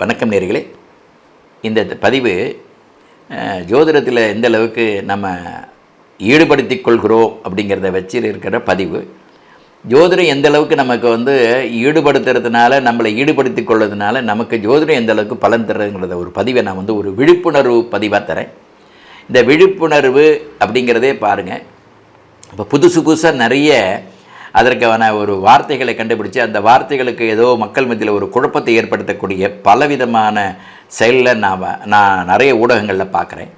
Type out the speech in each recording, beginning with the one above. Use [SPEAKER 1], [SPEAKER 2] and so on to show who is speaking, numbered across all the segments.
[SPEAKER 1] வணக்கம் நேர்களே. இந்த பதிவு ஜோதிடத்தில் எந்த அளவுக்கு நம்ம ஈடுபடுத்தி கொள்கிறோம் அப்படிங்கிறத வச்சு இருக்கிற பதிவு. ஜோதிடம் எந்த அளவுக்கு நமக்கு வந்து ஈடுபடுத்துறதுனால நம்மளை ஈடுபடுத்திக் கொள்றதுனால நமக்கு ஜோதிடம் எந்த அளவுக்கு பலன் தருங்கிறத ஒரு பதிவை நான் வந்து ஒரு விழிப்புணர்வு பதிவாக தரேன். இந்த விழிப்புணர்வு அப்படிங்கிறதே பாருங்கள் இப்போ புதுசு புதுசாக நிறைய அதற்கான ஒரு வார்த்தைகளை கண்டுபிடிச்சு அந்த வார்த்தைகளுக்கு ஏதோ மக்கள் மத்தியில் ஒரு குழப்பத்தை ஏற்படுத்தக்கூடிய பலவிதமான செயலில் நான் வ- நான் நிறைய ஊடகங்களில் பார்க்குறேன்.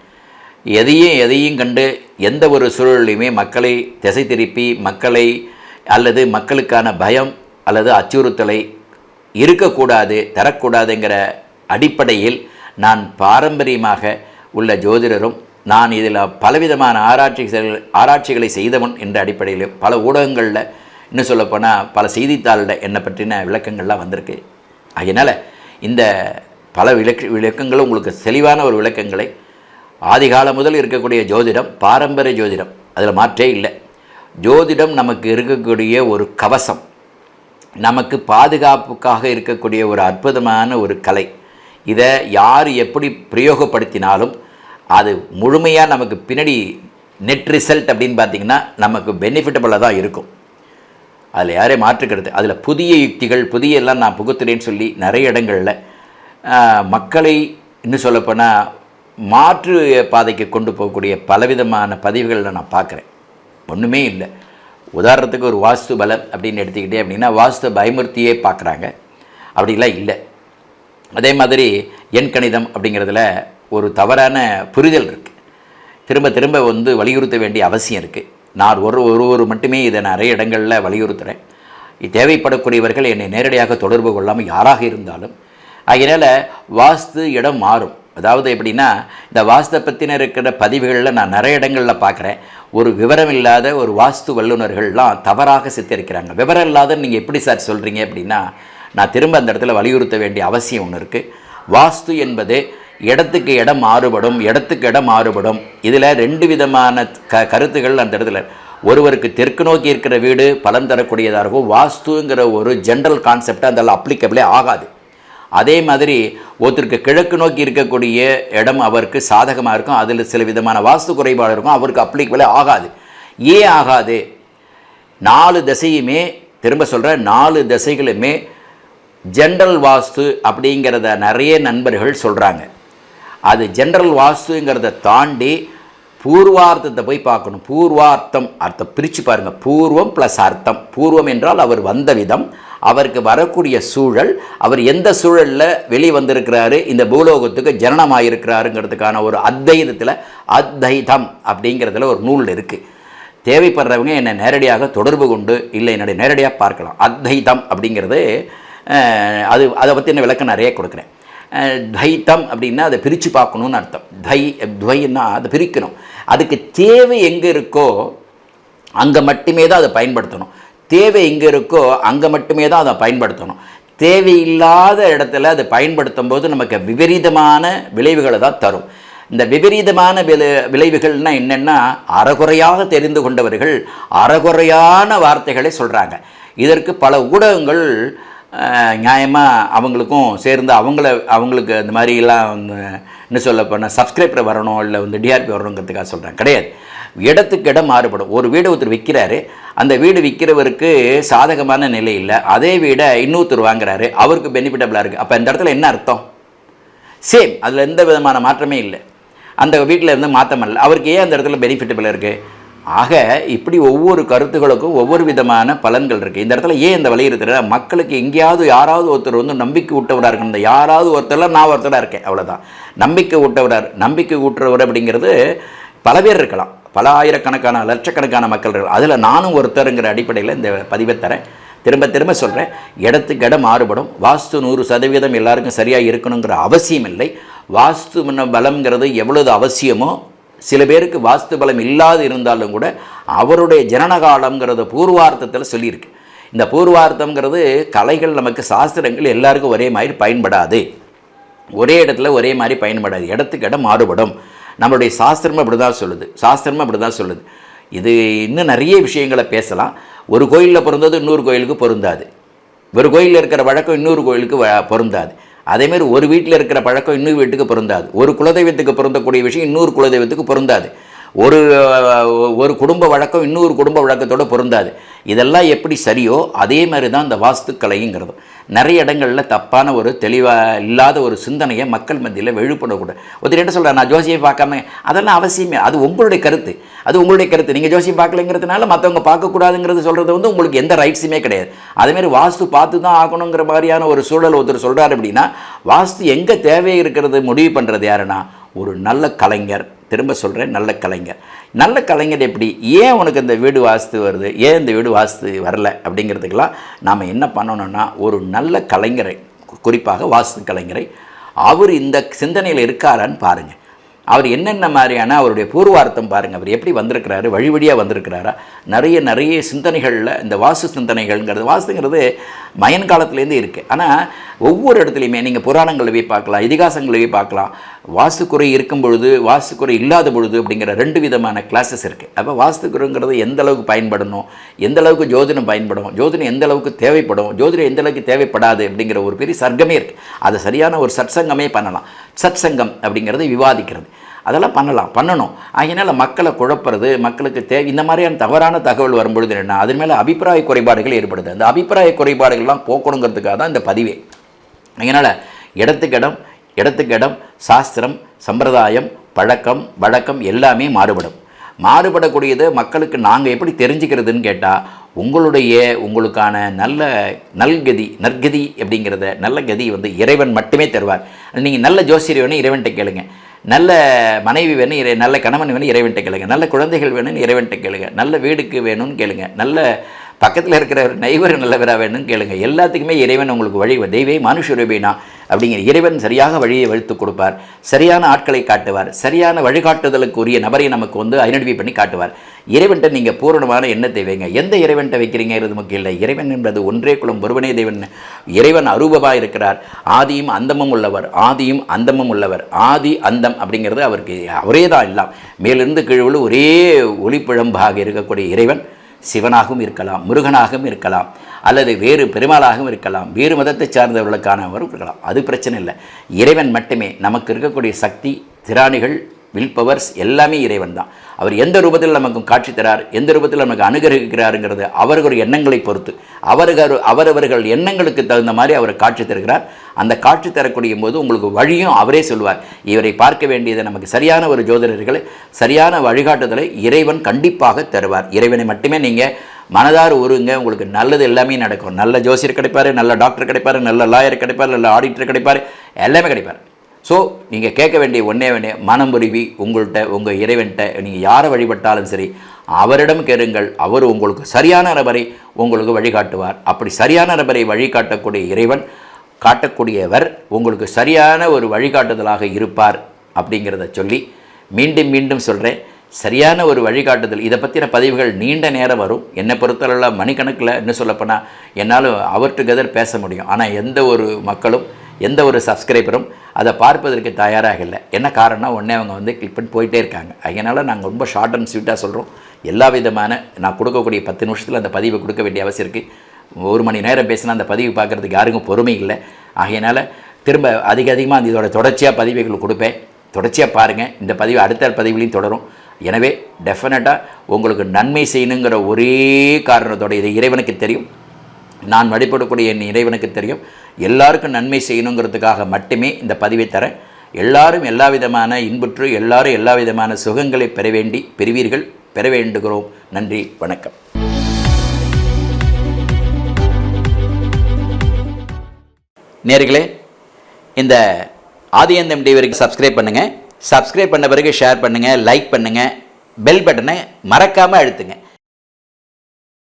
[SPEAKER 1] எதையும் எதையும் கண்டு எந்த ஒரு சூழலையுமே மக்களை திசை திருப்பி மக்களை அல்லது மக்களுக்கான பயம் அல்லது அச்சுறுத்தலை இருக்கக்கூடாது தரக்கூடாதுங்கிற அடிப்படையில் நான் பாரம்பரியமாக உள்ள ஜோதிடரும் நான் இதில் பலவிதமான ஆராய்ச்சிகள் ஆராய்ச்சிகளை செய்தவன் என்ற அடிப்படையில் பல ஊடகங்களில் இன்னும் சொல்லப்போனால் பல செய்தித்தாளில் என்னை பற்றின விளக்கங்கள்லாம் வந்திருக்கு. அதனால் இந்த பல விளக்க விளக்கங்களும் உங்களுக்கு தெளிவான ஒரு விளக்கங்களை ஆதிகாலம் முதல் இருக்கக்கூடிய ஜோதிடம் பாரம்பரிய ஜோதிடம் அதில் மாற்றே இல்லை. ஜோதிடம் நமக்கு இருக்கக்கூடிய ஒரு கவசம் நமக்கு பாதுகாப்புக்காக இருக்கக்கூடிய ஒரு அற்புதமான ஒரு கலை. இதை யார் எப்படி பிரயோகப்படுத்தினாலும் அது முழுமையாக நமக்கு பின்னாடி நெட் ரிசல்ட் அப்படின்னு பார்த்தீங்கன்னா நமக்கு பெனிஃபிட்டபுளாக தான் இருக்கும். அதில் யாரே மாற்றுக்கிறது? அதில் புதிய யுக்திகள் புதிய எல்லாம் நான் புகுத்துறேன்னு சொல்லி நிறைய இடங்களில் மக்களை இன்னும் சொல்லப்போனால் மாற்று பாதைக்கு கொண்டு போகக்கூடிய பலவிதமான பதிவுகளில் நான் பார்க்குறேன். ஒன்றுமே இல்லை. உதாரணத்துக்கு ஒரு வாஸ்து பலம் அப்படின்னு எடுத்துக்கிட்டே அப்படின்னா வாஸ்து பயமுறுத்தியே பார்க்குறாங்க. அப்படிலாம் இல்லை. அதே மாதிரி எண் கணிதம் அப்படிங்கிறதுல ஒரு தவறான புரிதல் இருக்குது திரும்ப திரும்ப வந்து வலியுறுத்த வேண்டிய அவசியம் இருக்குது நான் ஒரு ஒருவர் மட்டுமே இதை நிறைய இடங்களில் வலியுறுத்துகிறேன் தேவைப்படக்கூடியவர்கள் என்னை நேரடியாக தொடர்பு கொள்ளாமல் யாராக இருந்தாலும் அதனால் வாஸ்து இடம் மாறும். அதாவது எப்படின்னா இந்த வாஸ்தை பற்றின இருக்கிற பதிவுகளில் நான் நிறைய இடங்களில் பார்க்குறேன். ஒரு விவரம் இல்லாத ஒரு வாஸ்து வல்லுநர்கள்லாம் தவறாக சித்தரிக்கிறாங்க. விவரம் இல்லாத நீங்கள் எப்படி சார் சொல்கிறீங்க அப்படின்னா நான் திரும்ப அந்த இடத்துல வலியுறுத்த வேண்டிய அவசியம் ஒன்று இருக்குது வாஸ்து என்பது இடத்துக்கு இடம் மாறுபடும் இடத்துக்கு இடம் மாறுபடும். இதில் ரெண்டு விதமான க கருத்துக்கள் அந்த இடத்துல. ஒருவருக்கு தெற்கு நோக்கி இருக்கிற வீடு பலன் தரக்கூடியதாக இருக்கும். வாஸ்துங்கிற ஒரு ஜென்ரல் கான்செப்டாக அந்த அப்ளிகபிளே ஆகாது. அதே மாதிரி ஒருத்தருக்கு கிழக்கு நோக்கி இருக்கக்கூடிய இடம் அவருக்கு சாதகமாக இருக்கும். அதில் சில விதமான வாஸ்து குறைபாடு இருக்கும். அவருக்கு அப்ளிகபிளே ஆகாது. ஏன் ஆகாது? நாலு திசையுமே திரும்ப சொல்கிற நாலு திசைகளுமே ஜென்ரல் வாஸ்து அப்படிங்கிறத நிறைய நண்பர்கள் சொல்கிறாங்க அது ஜென்ரல் வாஸ்துங்கிறத தாண்டி பூர்வார்த்தத்தை போய் பார்க்கணும். பூர்வார்த்தம் அர்த்தம் பிரித்து பாருங்கள் பூர்வம் ப்ளஸ் அர்த்தம். பூர்வம் என்றால் அவர் வந்த விதம் அவருக்கு வரக்கூடிய சூழல் அவர் எந்த சூழலில் வெளியே வந்திருக்கிறாரு இந்த பூலோகத்துக்கு ஜனனமாயிருக்கிறாருங்கிறதுக்கான ஒரு அத்வைதத்தில் அத்வைதம் அப்படிங்கிறதுல ஒரு நூல் இருக்குது தேவைப்படுறவங்க என்னை நேரடியாக தொடர்பு கொண்டு இல்லை என்னுடைய நேரடியாக பார்க்கலாம். அத்வைதம் அப்படிங்கிறது அது அதை பற்றின விளக்கம் நிறைய கொடுக்குறேன். துவைத்தம் தைத்தம் அப்படின்னா அதை பிரித்து பார்க்கணுன்னு அர்த்தம். தை துவைன்னா அதை பிரிக்கணும். அதுக்கு தேவை எங்கே இருக்கோ அங்கே மட்டுமே தான் அதை பயன்படுத்தணும். தேவை எங்கே இருக்கோ அங்கே மட்டுமே தான் அதை பயன்படுத்தணும். தேவையில்லாத இடத்துல அதை பயன்படுத்தும் போது நமக்கு விபரீதமான விளைவுகளை தான் தரும். இந்த விபரீதமான விளை விளைவுகள்னால் என்னென்னா அறகுறையாக தெரிந்து கொண்டவர்கள் அறகுறையான வார்த்தைகளை சொல்கிறாங்க இதற்கு பல ஊடகங்கள் நியாயமாக அவங்களுக்கும் சேர்ந்து அவங்கள அவங்களுக்கு அந்த மாதிரிலாம் வந்து என்ன சொல்ல போனால் சப்ஸ்கிரைபர் வரணும் இல்லை வந்து டிஆர்பி வரணுங்கிறதுக்காக சொல்கிறேன் கிடையாது. இடத்துக்கு இடம் மாறுபடும். ஒரு வீடு ஒருத்தர் விற்கிறாரு அந்த வீடு விற்கிறவருக்கு சாதகமான நிலை இல்லை. அதே வீடை இன்னொருத்தர் வாங்குறாரு. அவருக்கு பெனிஃபிட்டபிளாக இருக்குது அப்போ இந்த இடத்துல என்ன அர்த்தம்? சேம் அதில் எந்த விதமான மாற்றமே இல்லை. அந்த வீட்டில் இருந்து மாற்றம் இல்லை அவருக்கு ஏன் அந்த இடத்துல பெனிஃபிட்டபிள் இருக்குது ஆக இப்படி ஒவ்வொரு கருத்துகளுக்கும் ஒவ்வொரு விதமான பலன்கள் இருக்குது இந்த இடத்துல ஏன் இந்த வலியுறுத்துற மக்களுக்கு எங்கேயாவது யாராவது ஒருத்தர் வந்து நம்பிக்கை ஊட்டவராக இருக்கணும். இந்த யாராவது ஒருத்தரில் நான் ஒருத்தராக இருக்கேன். அவ்வளோதான் நம்பிக்கை ஊட்டவரார் நம்பிக்கை ஊட்டுறவர் அப்படிங்கிறது பல பேர் இருக்கலாம். பல ஆயிரக்கணக்கான லட்சக்கணக்கான மக்கள் இருக்கலாம். அதில் நானும் ஒருத்தருங்கிற அடிப்படையில் இந்த பதிவை தரேன். திரும்ப திரும்ப சொல்கிறேன் இடத்துக்கு இடம் மாறுபடும். வாஸ்து நூறு சதவீதம் எல்லாருக்கும் சரியாக இருக்கணுங்கிற அவசியம் இல்லை. வாஸ்து முன்ன பலம்ங்கிறது எவ்வளவு அவசியமோ சில பேருக்கு வாஸ்து பலம் இல்லாது இருந்தாலும் கூட அவருடைய ஜனனகாலம்ங்கிறத பூர்வார்த்தத்தில் சொல்லியிருக்கு. இந்த பூர்வார்த்தம்ங்கிறது கலைகள் நமக்கு சாஸ்திரங்கள் எல்லாருக்கும் ஒரே மாதிரி பயன்படாது. ஒரே இடத்துல ஒரே மாதிரி பயன்படாது. இடத்துக்கு இடம் மாறுபடும். நம்மளுடைய சாஸ்திரமும் அப்படி தான் சொல்லுது. சாஸ்திரமும் அப்படி தான் சொல்லுது. இது இன்னும் நிறைய விஷயங்களை பேசலாம். ஒரு கோயிலில் பிறந்தது இன்னொரு கோயிலுக்கு பொருந்தாது. ஒரு கோயிலில் இருக்கிற வழக்கம் இன்னொரு கோயிலுக்கு வ- பொருந்தாது. அதேமாரி ஒரு வீட்டில் இருக்கிற பழக்கம் இன்னொரு வீட்டுக்கு பொருந்தாது. ஒரு குலதெய்வத்துக்கு பொருந்தக்கூடிய விஷயம் இன்னொரு குலதெய்வத்துக்கு பொருந்தாது. ஒரு ஒரு குடும்ப வழக்கம் இன்னொரு குடும்ப வழக்கத்தோட பொருந்தாது. இதெல்லாம் எப்படி சரியோ அதே மாதிரி தான் இந்த வாஸ்துக்கலைங்கிறது. நிறைய இடங்களில் தப்பான ஒரு தெளிவாக இல்லாத ஒரு சிந்தனையை மக்கள் மத்தியில் விழிப்புணர்வு ஒருத்தர் என்ன சொல்கிறார் நான் ஜோசியை பார்க்காம அதெல்லாம் அவசியமே. அது உங்களுடைய கருத்து. அது உங்களுடைய கருத்து. நீங்கள் ஜோசியம் பார்க்கலைங்கிறதுனால மற்றவங்க பார்க்கக்கூடாதுங்கிறது சொல்கிறது வந்து உங்களுக்கு எந்த ரைட்ஸுமே கிடையாது. அதேமாரி வாஸ்து பார்த்து தான் ஆகணுங்கிற மாதிரியான ஒரு சூழல் ஒருத்தர் சொல்கிறார் அப்படின்னா வாஸ்து எங்கே தேவை இருக்கிறது முடிவு பண்ணுறது யாருன்னா ஒரு நல்ல கலைஞர். திரும்ப சொல்கிறேன் நல்ல கலைஞர். நல்ல கலைஞர் எப்படி? ஏன் உனக்கு இந்த வீடு வாஸ்து வருது? ஏன் இந்த வீடு வாஸ்து வரல? அப்படிங்கிறதுக்கெல்லாம் நாம் என்ன பண்ணணும்னா ஒரு நல்ல கலைஞரை குறிப்பாக வாஸ்து கலைஞரை அவர் இந்த சிந்தனையில் இருக்காரான்னு பாருங்கள் அவர் என்னென்ன மாதிரியான அவருடைய பூர்வார்த்தம் பாருங்கள் அவர் எப்படி வந்திருக்கிறாரு? வழி வழியாக வந்திருக்கிறாரா? நிறைய நிறைய சிந்தனைகளில் இந்த வாஸ்து சிந்தனைகள்ங்கிறது வாஸ்துங்கிறது மயன் காலத்துலேருந்து இருக்குது ஆனால் ஒவ்வொரு இடத்துலையுமே நீங்கள் புராணங்களை போய் பார்க்கலாம் இதிகாசங்களை போய் பார்க்கலாம் வாஸ்துக்குறை இருக்கும் பொழுது வாஸ்துக்குறை இல்லாத பொழுது அப்படிங்கிற ரெண்டு விதமான கிளாஸஸ் இருக்குது அப்போ வாஸ்துக்குறைங்கிறது எந்த அளவுக்கு பயன்படணும் எந்த அளவுக்கு ஜோதிடம் பயன்படும் ஜோதிடம் எந்த அளவுக்கு தேவைப்படும் ஜோதிடம் எந்த அளவுக்கு தேவைப்படாது அப்படிங்கிற ஒரு பெரிய சர்க்கமே இருக்குது அதை சரியான ஒரு சத்சங்கமே பண்ணலாம். சத்சங்கம் அப்படிங்கிறது விவாதிக்கிறது. அதெல்லாம் பண்ணலாம் பண்ணணும். அதனால் மக்களை குழப்புறது மக்களுக்கு தேவை இந்த மாதிரியான தவறான தகவல் வரும்பொழுது என்ன அதன் மேலே அபிப்பிராய குறைபாடுகள் ஏற்படுது. அந்த அபிப்பிராய குறைபாடுகள்லாம் போக்கணுங்கிறதுக்காக தான் இந்த பதிவே. அதனால் இடத்துக்கு இடம் இடத்துக்கு இடம் சாஸ்திரம் சம்பிரதாயம் பழக்கம் வழக்கம் எல்லாமே மாறுபடும். மாறுபடக்கூடியது மக்களுக்கு நாங்கள் எப்படி தெரிஞ்சுக்கிறதுன்னு கேட்டால் உங்களுடைய உங்களுக்கான நல்ல நல்கதி நற்கதி அப்படிங்கிறத நல்ல கதி வந்து இறைவன் மட்டுமே தருவார். நீங்கள் நல்ல ஜோசியர் வேணும் இறைவன்கிட்ட கேளுங்க. நல்ல மனைவி வேணும் இறை நல்ல கணவன் வேணும் இறைவன்கிட்ட கேளுங்க. நல்ல குழந்தைகள் வேணும்னு இறைவன்கிட்ட கேளுங்க. நல்ல வீடுக்கு வேணும்னு கேளுங்க. நல்ல பக்கத்தில் இருக்கிற ஒரு நைவர் நல்லவராக வேணும்னு கேளுங்க. எல்லாத்துக்குமே இறைவன் உங்களுக்கு வழி தெய்வே மனுஷரூபினா அப்படிங்கிற இறைவன் சரியாக வழியை வகுத்து கொடுப்பார். சரியான ஆட்களை காட்டுவார். சரியான வழிகாட்டுதலுக்கு உரிய நபரை நமக்கு வந்து ஐடென்டிஃபை பண்ணி காட்டுவார். இறைவன்கிட்ட நீங்கள் பூரணமான எண்ணத்தை வைங்க. எந்த இறைவன்கிட்ட வைக்கிறீங்கிறது முக்கியம் இல்லை இறைவன் என்பது ஒன்றே குலம் ஒருவனே தேவன். இறைவன் அரூபமாக இருக்கிறார். ஆதியும் அந்தமும் உள்ளவர். ஆதியும் அந்தமும் உள்ளவர். ஆதி அந்தம் அப்படிங்கிறது அவருக்கு அவரே தான் எல்லாம். மேலிருந்து கீழ்வுள்ள ஒரே ஒளிப்பிழம்பாக இருக்கக்கூடிய இறைவன் சிவனாகவும் இருக்கலாம் முருகனாகவும் இருக்கலாம் அல்லது வேறு பெருமாளாகவும் இருக்கலாம் வேறு மதத்தை சார்ந்தவர்களுக்கானவரும் இருக்கலாம். அது பிரச்சனை இல்லை. இறைவன் மட்டுமே நமக்கு இருக்கக்கூடிய சக்தி திராணிகள் வில் பவர்ஸ் எல்லாமே இறைவன் தான். அவர் எந்த ரூபத்தில் நமக்கு காட்சி தரார் எந்த ரூபத்தில் நமக்கு அனுகிரகிக்கிறாருங்கிறது அவர்களுடைய எண்ணங்களை பொறுத்து. அவர்கள் அவரவர்கள் எண்ணங்களுக்கு தகுந்த மாதிரி அவர் காட்சி தருகிறார். அந்த காட்சி தரக்கூடிய போது உங்களுக்கு வழியும் அவரே சொல்வார். இவரை பார்க்க வேண்டியது நமக்கு சரியான ஒரு ஜோதிடர்களை சரியான வழிகாட்டுதலை இறைவன் கண்டிப்பாக தருவார். இறைவனை மட்டுமே நீங்கள் மனதார் ஒருங்க உங்களுக்கு நல்லது எல்லாமே நடக்கும். நல்ல ஜோசியர் கிடைப்பார் நல்ல டாக்டர் கிடைப்பார் நல்ல லாயர் கிடைப்பார் நல்ல ஆடிட்டர் கிடைப்பார் எல்லாமே கிடைப்பார். ஸோ நீங்கள் கேட்க வேண்டிய ஒன்றே வேண்டிய மனம் உருவி உங்கள்கிட்ட உங்கள் இறைவன்கிட்ட நீங்கள் யாரை வழிபட்டாலும் சரி அவரிடம் கேளுங்கள். அவர் உங்களுக்கு சரியான நபரை உங்களுக்கு வழிகாட்டுவார். அப்படி சரியான நபரை வழிகாட்டக்கூடிய இறைவன் காட்டக்கூடியவர் உங்களுக்கு சரியான ஒரு வழிகாட்டுதலாக இருப்பார் அப்படிங்கிறத சொல்லி மீண்டும் மீண்டும் சொல்கிறேன் சரியான ஒரு வழிகாட்டுதல் இதை பற்றின பதிவுகள் நீண்ட நேரம் வரும். என்னை பொறுத்தளவில் மணிக்கணக்கில் என்ன சொல்லப்போனால் என்னால் அவர் டுகெதர் பேச முடியும். ஆனால் எந்த ஒரு மக்களும் எந்த ஒரு சப்ஸ்கிரைபரும் அதை பார்ப்பதற்கு தயாராக இல்லை. என்ன காரணம் உடனே அவங்க வந்து கிளிக் பண்ணி போயிட்டே இருக்காங்க. அதனால் நாங்கள் ரொம்ப ஷார்ட் அண்ட் ஸ்வீட்டாக சொல்கிறோம் எல்லா விதமான நான் கொடுக்கக்கூடிய பத்து நிமிஷத்தில் அந்த பதிவை கொடுக்க வேண்டிய அவசியம் இருக்குது ஒரு மணி நேரம் பேசினா அந்த பதிவு பார்க்குறதுக்கு யாருக்கும் பொறுமை இல்லை. ஆகையினால் திரும்ப அதிக அதிகமாக அந்த இதோட தொடர்ச்சியாக பதிவுகள் கொடுப்பேன். தொடர்ச்சியாக பாருங்கள் இந்த பதிவு அடுத்த பதிவுலையும் தொடரும். எனவே டெஃபினட்டாக உங்களுக்கு நன்மை செய்யணுங்கிற ஒரே காரணத்தோட இது இறைவனுக்கு தெரியும். நான் வழிபடக்கூடிய என் இறைவனுக்கு தெரியும். எல்லாருக்கும் நன்மை செய்யணுங்கிறதுக்காக மட்டுமே இந்த பதிவை தரேன். எல்லாரும் எல்லா விதமான இன்புற்று எல்லாரும் எல்லா விதமான சுகங்களை பெற வேண்டி பெறுவீர்கள் பெற வேண்டுகிறோம். நன்றி வணக்கம். நேர்களே இந்த ஆதியந்தம் டிவிக்கு சப்ஸ்கிரைப் பண்ணுங்கள் சப்ஸ்கிரைப் பண்ண பிறகு ஷேர் பண்ணுங்கள் லைக் பண்ணுங்கள் பெல் பட்டனை மறக்காமல் அழுத்துங்க.